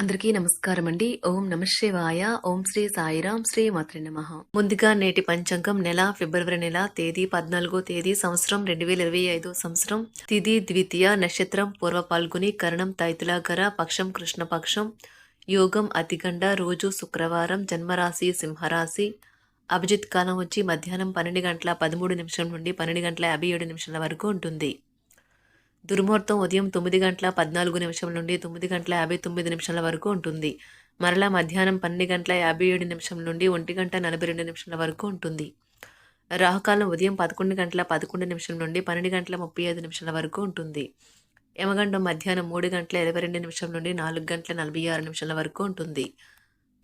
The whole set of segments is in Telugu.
అందరికీ నమస్కారం అండి ఓం నమ శివాయ. ఓం శ్రీ సాయిరాం శ్రీ మాత్రి నమ. ముందుగా నేటి పంచాంగం నెల ఫిబ్రవరి నెల తేదీ పద్నాలుగో తేదీ సంవత్సరం రెండు వేల ఇరవై ఐదో సంవత్సరం. తిది ద్వితీయ నక్షత్రం పూర్వ పాల్గొని కరణం తైతులాగర పక్షం కృష్ణపక్షం. యోగం అతిగండ రోజు శుక్రవారం జన్మరాశి సింహరాశి. అభిజిత్ కాలం వచ్చి మధ్యాహ్నం పన్నెండు గంటల పదమూడు నిమిషం నుండి పన్నెండు గంటల యాభై ఏడు నిమిషాల వరకు ఉంటుంది. దుర్ముహూర్తం ఉదయం తొమ్మిది గంటల పద్నాలుగు నిమిషం నుండి తొమ్మిది గంటల యాభై తొమ్మిది నిమిషాల వరకు ఉంటుంది. మరలా మధ్యాహ్నం పన్నెండు గంటల యాభై ఏడు నిమిషం నుండి ఒంటి గంట నలభై రెండు నిమిషాల వరకు ఉంటుంది. రాహుకాలం ఉదయం పదకొండు గంటల పదకొండు నిమిషం నుండి పన్నెండు గంటల ముప్పై ఐదు నిమిషాల వరకు ఉంటుంది. యమగండం మధ్యాహ్నం మూడు గంటల ఇరవై రెండు నిమిషం నుండి నాలుగు గంటల నలభై ఆరు నిమిషాల వరకు ఉంటుంది.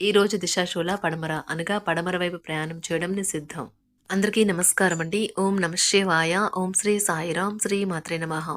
ఈరోజు దిశాశూల పడమర అనగా పడమర వైపు ప్రయాణం చేయడం నిషిద్ధం. అందరికీ నమస్కారం అండి ఓం నమశివాయ. ఓం శ్రీ సాయిరాం. శ్రీ మాత్రే నమః.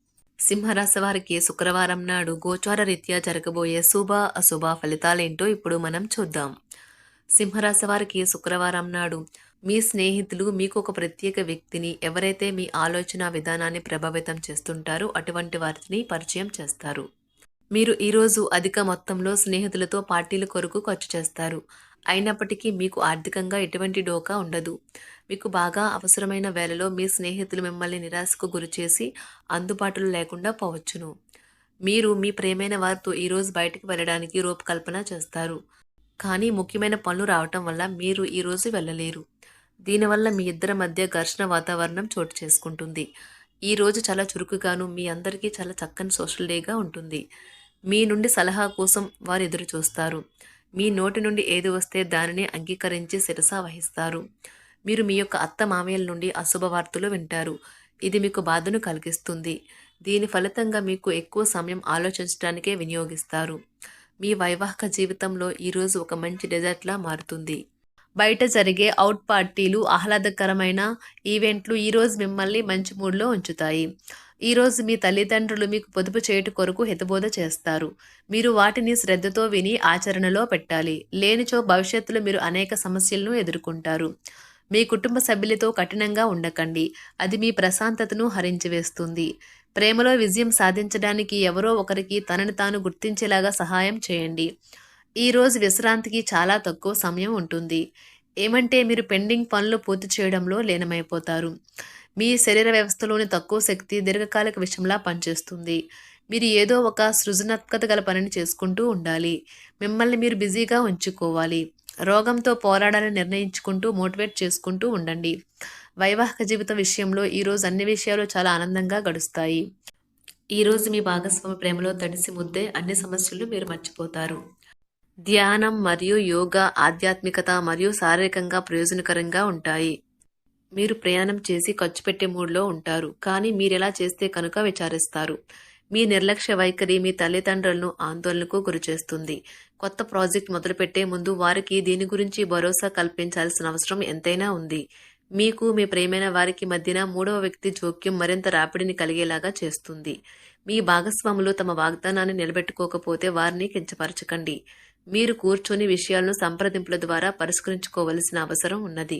సింహరాశి వారికి శుక్రవారం నాడు గోచార రీత్యా జరగబోయే శుభ అశుభ ఫలితాలేంటో ఇప్పుడు మనం చూద్దాం. సింహరాశి వారికి శుక్రవారం నాడు మీ స్నేహితులు మీకు ఒక ప్రత్యేక వ్యక్తిని ఎవరైతే మీ ఆలోచన విధానాన్ని ప్రభావితం చేస్తుంటారో అటువంటి వారిని పరిచయం చేస్తారు. మీరు ఈరోజు అధిక మొత్తంలో స్నేహితులతో పార్టీల కొరకు ఖర్చు చేస్తారు. అయినప్పటికీ మీకు ఆర్థికంగా ఎటువంటి డోకా ఉండదు. మీకు బాగా అవసరమైన వేళలో మీ స్నేహితులు మిమ్మల్ని నిరాశకు గురిచేసి అందుబాటులో లేకుండా పోవచ్చును. మీరు మీ ప్రేమైన వారితో ఈరోజు బయటకు వెళ్ళడానికి రూపకల్పన చేస్తారు. కానీ ముఖ్యమైన పనులు రావటం వల్ల మీరు ఈరోజు వెళ్ళలేరు. దీనివల్ల మీ ఇద్దరి మధ్య ఘర్షణ వాతావరణం చోటు చేసుకుంటుంది. ఈ రోజు చాలా చురుకుగాను మీ అందరికీ చాలా చక్కని సోషల్ డేగా ఉంటుంది. మీ నుండి సలహా కోసం వారు ఎదురు చూస్తారు మీ నోటి నుండి ఏది వస్తే దానిని అంగీకరించి శిరస వహిస్తారు. మీరు మీ యొక్క అత్త మామయ్యల నుండి అశుభవార్తలు వింటారు. ఇది మీకు బాధను కలిగిస్తుంది. దీని ఫలితంగా మీకు ఎక్కువ సమయం ఆలోచించడానికే వినియోగిస్తారు. మీ వైవాహిక జీవితంలో ఈరోజు ఒక మంచి డెజర్ట్లా మారుతుంది. బయట జరిగే అవుట్ పార్టీలు ఆహ్లాదకరమైన ఈవెంట్లు ఈరోజు మిమ్మల్ని మంచి మూడ్లో ఉంచుతాయి. ఈరోజు మీ తల్లిదండ్రులు మీకు పొదుపు చేయుట కొరకు హితబోధ చేస్తారు. మీరు వాటిని శ్రద్ధతో విని ఆచరణలో పెట్టాలి. లేనిచో భవిష్యత్తులో మీరు అనేక సమస్యలను ఎదుర్కొంటారు. మీ కుటుంబ సభ్యులతో కఠినంగా ఉండకండి. అది మీ ప్రశాంతతను హరించివేస్తుంది. ప్రేమలో విజయం సాధించడానికి ఎవరో ఒకరికి తనని తాను గుర్తించేలాగా సహాయం చేయండి. ఈ రోజు విశ్రాంతికి చాలా తక్కువ సమయం ఉంటుంది. ఏమంటే మీరు పెండింగ్ పనులు పూర్తి చేయడంలో లీనమైపోతారు. మీ శరీర వ్యవస్థలోని తక్కువ శక్తి దీర్ఘకాలిక విషయంలా పనిచేస్తుంది. మీరు ఏదో ఒక సృజనాత్మకత గల పనిని చేసుకుంటూ ఉండాలి. మిమ్మల్ని మీరు బిజీగా ఉంచుకోవాలి. రోగంతో పోరాడాలని నిర్ణయించుకుంటూ మోటివేట్ చేసుకుంటూ ఉండండి. వైవాహిక జీవితం విషయంలో ఈరోజు అన్ని విషయాలు చాలా ఆనందంగా గడుస్తాయి. ఈరోజు మీ భాగస్వామి ప్రేమలో తడిసి ముద్దే అన్ని సమస్యలు మీరు మర్చిపోతారు. ధ్యానం మరియు యోగా ఆధ్యాత్మికత మరియు శారీరకంగా ప్రయోజనకరంగా ఉంటాయి. మీరు ప్రయాణం చేసి ఖర్చు పెట్టే మూడ్లో ఉంటారు. కానీ మీరెలా చేస్తే కనుక విచారిస్తారు. మీ నిర్లక్ష్య వైఖరి మీ తల్లిదండ్రులను ఆందోళనకు గురిచేస్తుంది. కొత్త ప్రాజెక్ట్ మొదలుపెట్టే ముందు వారికి దీని గురించి భరోసా కల్పించాల్సిన అవసరం ఎంతైనా ఉంది. మీకు మీ ప్రేమైన వారికి మధ్యన మూడవ వ్యక్తి జోక్యం మరింత రాపిడిని కలిగేలాగా చేస్తుంది. మీ భాగస్వాములు తమ వాగ్దానాన్ని నిలబెట్టుకోకపోతే వారిని కించపరచకండి. మీరు కూర్చొని విషయాలను సంప్రదింపుల ద్వారా పరిష్కరించుకోవలసిన అవసరం ఉన్నది.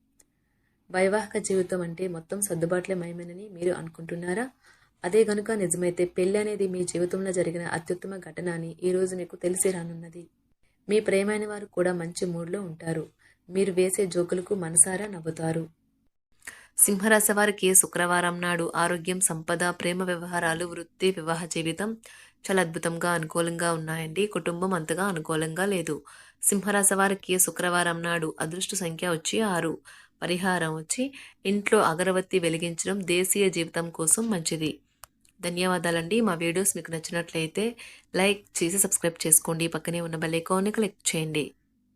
వైవాహిక జీవితం అంటే మొత్తం సర్దుబాట్లే మయమేనని మీరు అనుకుంటున్నారా? అదే గనుక నిజమైతే పెళ్ళి అనేది మీ జీవితంలో జరిగిన అత్యుత్తమ ఘటన అని ఈరోజు మీకు తెలిసి రానున్నది. మీ ప్రేమైన వారు కూడా మంచి మూడ్లో ఉంటారు. మీరు వేసే జోకులకు మనసారా నవ్వుతారు. సింహరాశి వారికి శుక్రవారం నాడు ఆరోగ్యం సంపద ప్రేమ వ్యవహారాలు వృత్తి వివాహ జీవితం చాలా అద్భుతంగా అనుకూలంగా ఉన్నాయండి. కుటుంబం అంతగా అనుకూలంగా లేదు. సింహరాశి వారికి శుక్రవారం నాడు అదృష్ట సంఖ్య వచ్చి ఆరు. పరిహారం వచ్చి ఇంట్లో అగరవత్తి వెలిగించడం దేశీయ జీవితం కోసం మంచిది. ధన్యవాదాలండి. మా వీడియోస్ మీకు నచ్చినట్లయితే లైక్ చేసి సబ్స్క్రైబ్ చేసుకోండి. పక్కనే ఉన్న బెల్ ఐకాన్ని క్లిక్ చేయండి.